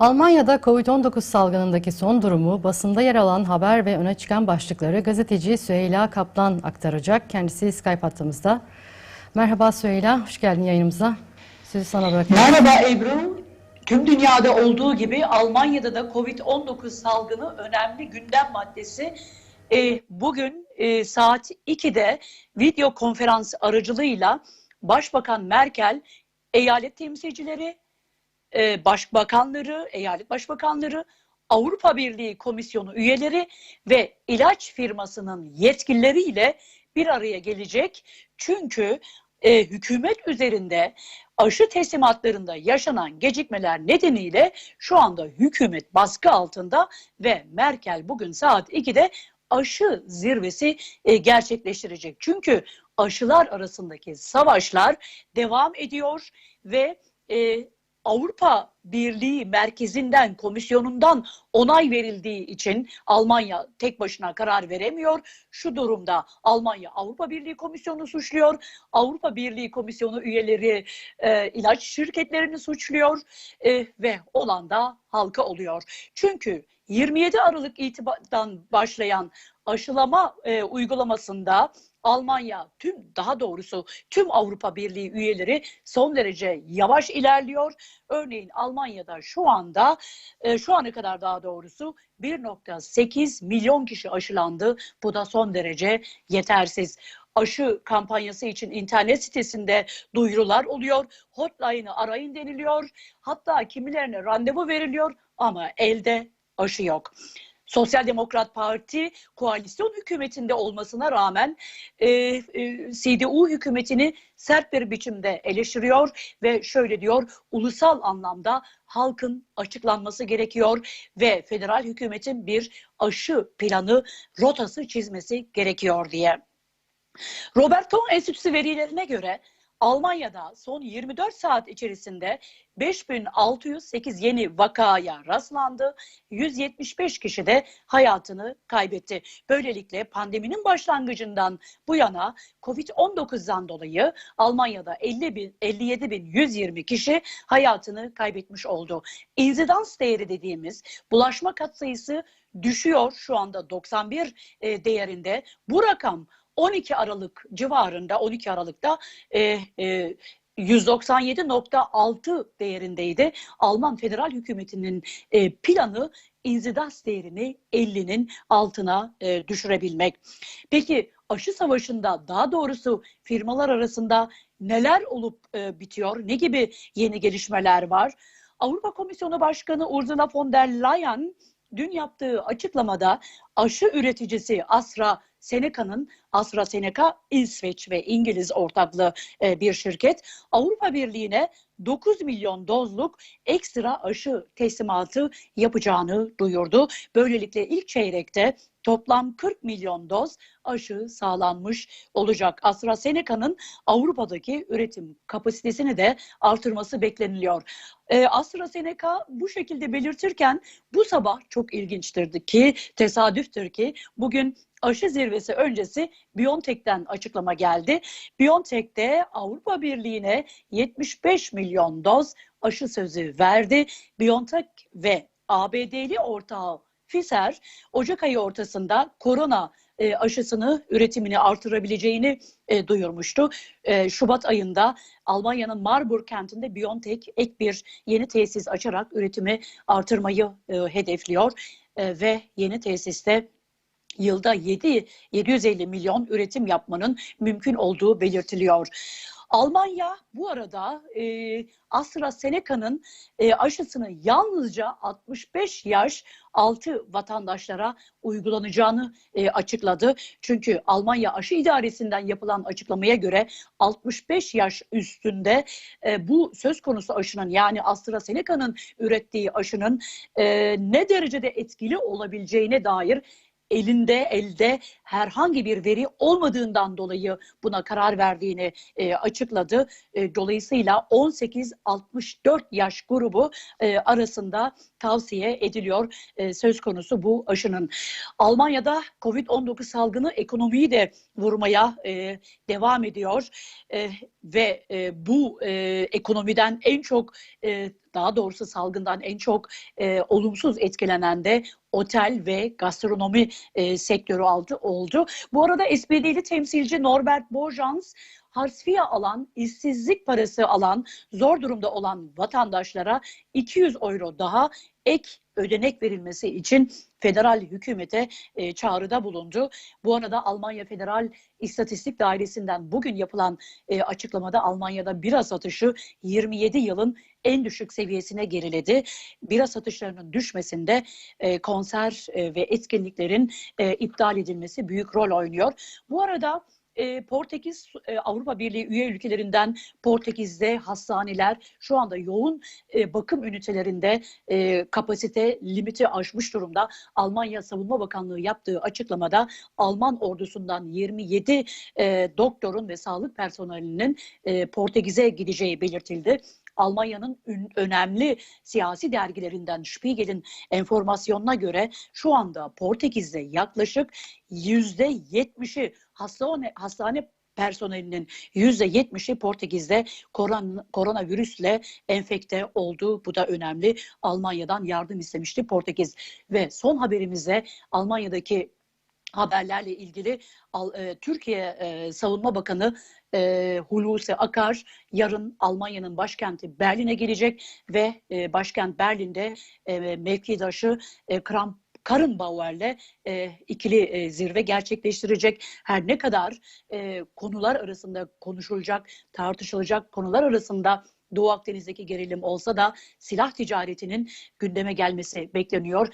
Almanya'da Covid-19 salgınındaki son durumu basında yer alan haber ve öne çıkan başlıkları gazeteci Süheyla Kaplan aktaracak. Kendisi Skype hattımızda. Merhaba Süheyla, hoş geldin yayınımıza. Sözü sana bırakıyorum. Merhaba Ebru. Tüm dünyada olduğu gibi Almanya'da da Covid-19 salgını önemli gündem maddesi. Ee, bugün e, saat 2'de video konferans aracılığıyla Başbakan Merkel, eyalet temsilcileri, e, başbakanları, eyalet başbakanları, Avrupa Birliği Komisyonu üyeleri ve ilaç firmasının yetkilileriyle bir araya gelecek. Çünkü e, hükümet üzerinde aşı teslimatlarında yaşanan gecikmeler nedeniyle şu anda hükümet baskı altında ve Merkel bugün saat 2'de aşı zirvesi e, gerçekleştirecek. Çünkü aşılar arasındaki savaşlar devam ediyor ve Avrupa Birliği merkezinden, komisyonundan onay verildiği için Almanya tek başına karar veremiyor. Şu durumda Almanya Avrupa Birliği Komisyonu suçluyor. Avrupa Birliği Komisyonu üyeleri e, ilaç şirketlerini suçluyor e, ve olan da halka oluyor. Çünkü 27 Aralık itibardan başlayan aşılama e, uygulamasında Almanya tüm daha doğrusu tüm Avrupa Birliği üyeleri son derece yavaş ilerliyor. Örneğin Almanya'da şu anda e, şu ana kadar daha doğrusu 1.8 milyon kişi aşılandı. Bu da son derece yetersiz. Aşı kampanyası için internet sitesinde duyurular oluyor. Hotline'ı arayın deniliyor. Hatta kimilerine randevu veriliyor ama elde aşı yok. Sosyal Demokrat Parti koalisyon hükümetinde olmasına rağmen e, e, CDU hükümetini sert bir biçimde eleştiriyor ve şöyle diyor ulusal anlamda halkın açıklanması gerekiyor ve federal hükümetin bir aşı planı rotası çizmesi gerekiyor diye. Robert Koch Enstitüsü verilerine göre Almanya'da son 24 saat içerisinde 5608 yeni vakaya rastlandı. 175 kişi de hayatını kaybetti. Böylelikle pandeminin başlangıcından bu yana Covid-19'dan dolayı Almanya'da 50 bin, 57.120 kişi hayatını kaybetmiş oldu. İnsidans değeri dediğimiz bulaşma katsayısı düşüyor şu anda 91 e, değerinde. Bu rakam 12 Aralık civarında 12 Aralık'ta e, e, 197.6 değerindeydi. Alman federal hükümetinin e, planı inzidas değerini 50'nin altına e, düşürebilmek. Peki aşı savaşında daha doğrusu firmalar arasında neler olup e, bitiyor? Ne gibi yeni gelişmeler var? Avrupa Komisyonu Başkanı Ursula von der Leyen dün yaptığı açıklamada aşı üreticisi Astra Seneca'nın AstraZeneca İsveç ve İngiliz ortaklığı e, bir şirket Avrupa Birliği'ne 9 milyon dozluk ekstra aşı teslimatı yapacağını duyurdu. Böylelikle ilk çeyrekte toplam 40 milyon doz aşı sağlanmış olacak. AstraZeneca'nın Avrupa'daki üretim kapasitesini de artırması bekleniliyor. Ee, AstraZeneca bu şekilde belirtirken bu sabah çok ilginçtir ki tesadüftür ki bugün aşı zirvesi öncesi BioNTech'ten açıklama geldi. BioNTech de Avrupa Birliği'ne 75 milyon doz aşı sözü verdi. BioNTech ve ABD'li ortağı Pfizer Ocak ayı ortasında korona e, aşısını üretimini artırabileceğini e, duyurmuştu. E, Şubat ayında Almanya'nın Marburg kentinde BioNTech ek bir yeni tesis açarak üretimi artırmayı e, hedefliyor e, ve yeni tesiste yılda 7 750 milyon üretim yapmanın mümkün olduğu belirtiliyor. Almanya bu arada e, AstraZeneca'nın e, aşısını yalnızca 65 yaş altı vatandaşlara uygulanacağını e, açıkladı. Çünkü Almanya Aşı İdaresi'nden yapılan açıklamaya göre 65 yaş üstünde e, bu söz konusu aşının yani AstraZeneca'nın ürettiği aşının e, ne derecede etkili olabileceğine dair elinde elde herhangi bir veri olmadığından dolayı buna karar verdiğini e, açıkladı. E, dolayısıyla 18-64 yaş grubu e, arasında tavsiye ediliyor e, söz konusu bu aşının. Almanya'da Covid-19 salgını ekonomiyi de vurmaya e, devam ediyor e, ve e, bu e, ekonomiden en çok e, daha doğrusu salgından en çok e, olumsuz etkilenen de otel ve gastronomi e, sektörü aldı, oldu. Bu arada SPD'li temsilci Norbert Borjans harfiye alan, işsizlik parası alan, zor durumda olan vatandaşlara 200 euro daha ek ödenek verilmesi için federal hükümete e, çağrıda bulundu. Bu arada Almanya Federal İstatistik Dairesi'nden bugün yapılan e, açıklamada Almanya'da bira satışı 27 yılın en düşük seviyesine geriledi. Bira satışlarının düşmesinde e, konser e, ve etkinliklerin e, iptal edilmesi büyük rol oynuyor. Bu arada e, Portekiz e, Avrupa Birliği üye ülkelerinden Portekiz'de hastaneler şu anda yoğun e, bakım ünitelerinde e, kapasite limiti aşmış durumda. Almanya Savunma Bakanlığı yaptığı açıklamada Alman ordusundan 27 e, doktorun ve sağlık personelinin Portekiz'e gideceği belirtildi. Almanya'nın önemli siyasi dergilerinden Spiegel'in enformasyonuna göre şu anda Portekiz'de yaklaşık yüzde yetmişi hastane, hastane personelinin yüzde yetmişi Portekiz'de koron, koronavirüsle enfekte oldu. Bu da önemli. Almanya'dan yardım istemişti Portekiz. Ve son haberimizde Almanya'daki haberlerle ilgili e, Türkiye e, Savunma Bakanı e, Hulusi Akar yarın Almanya'nın başkenti Berlin'e gelecek ve e, başkent Berlin'de e, mevkidaşı e, Kram Karrenbauer'le e, ikili e, zirve gerçekleştirecek. Her ne kadar e, konular arasında konuşulacak, tartışılacak konular arasında Doğu Akdeniz'deki gerilim olsa da silah ticaretinin gündeme gelmesi bekleniyor.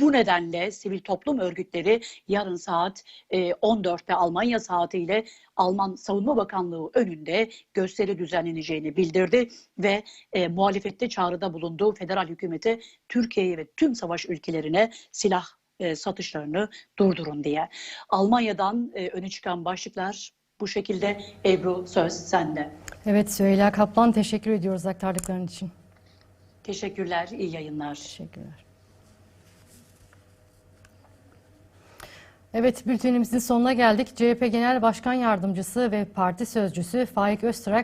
Bu nedenle sivil toplum örgütleri yarın saat e, 14'te Almanya saatiyle Alman Savunma Bakanlığı önünde gösteri düzenleneceğini bildirdi ve e, muhalefette çağrıda bulunduğu federal hükümete Türkiye'ye ve tüm savaş ülkelerine silah e, satışlarını durdurun diye. Almanya'dan e, öne çıkan başlıklar bu şekilde. Ebru söz sende. Evet Süheyla Kaplan teşekkür ediyoruz aktardıkların için. Teşekkürler, iyi yayınlar. Teşekkürler. Evet bültenimizin sonuna geldik. CHP Genel Başkan Yardımcısı ve Parti Sözcüsü Faik Öztürk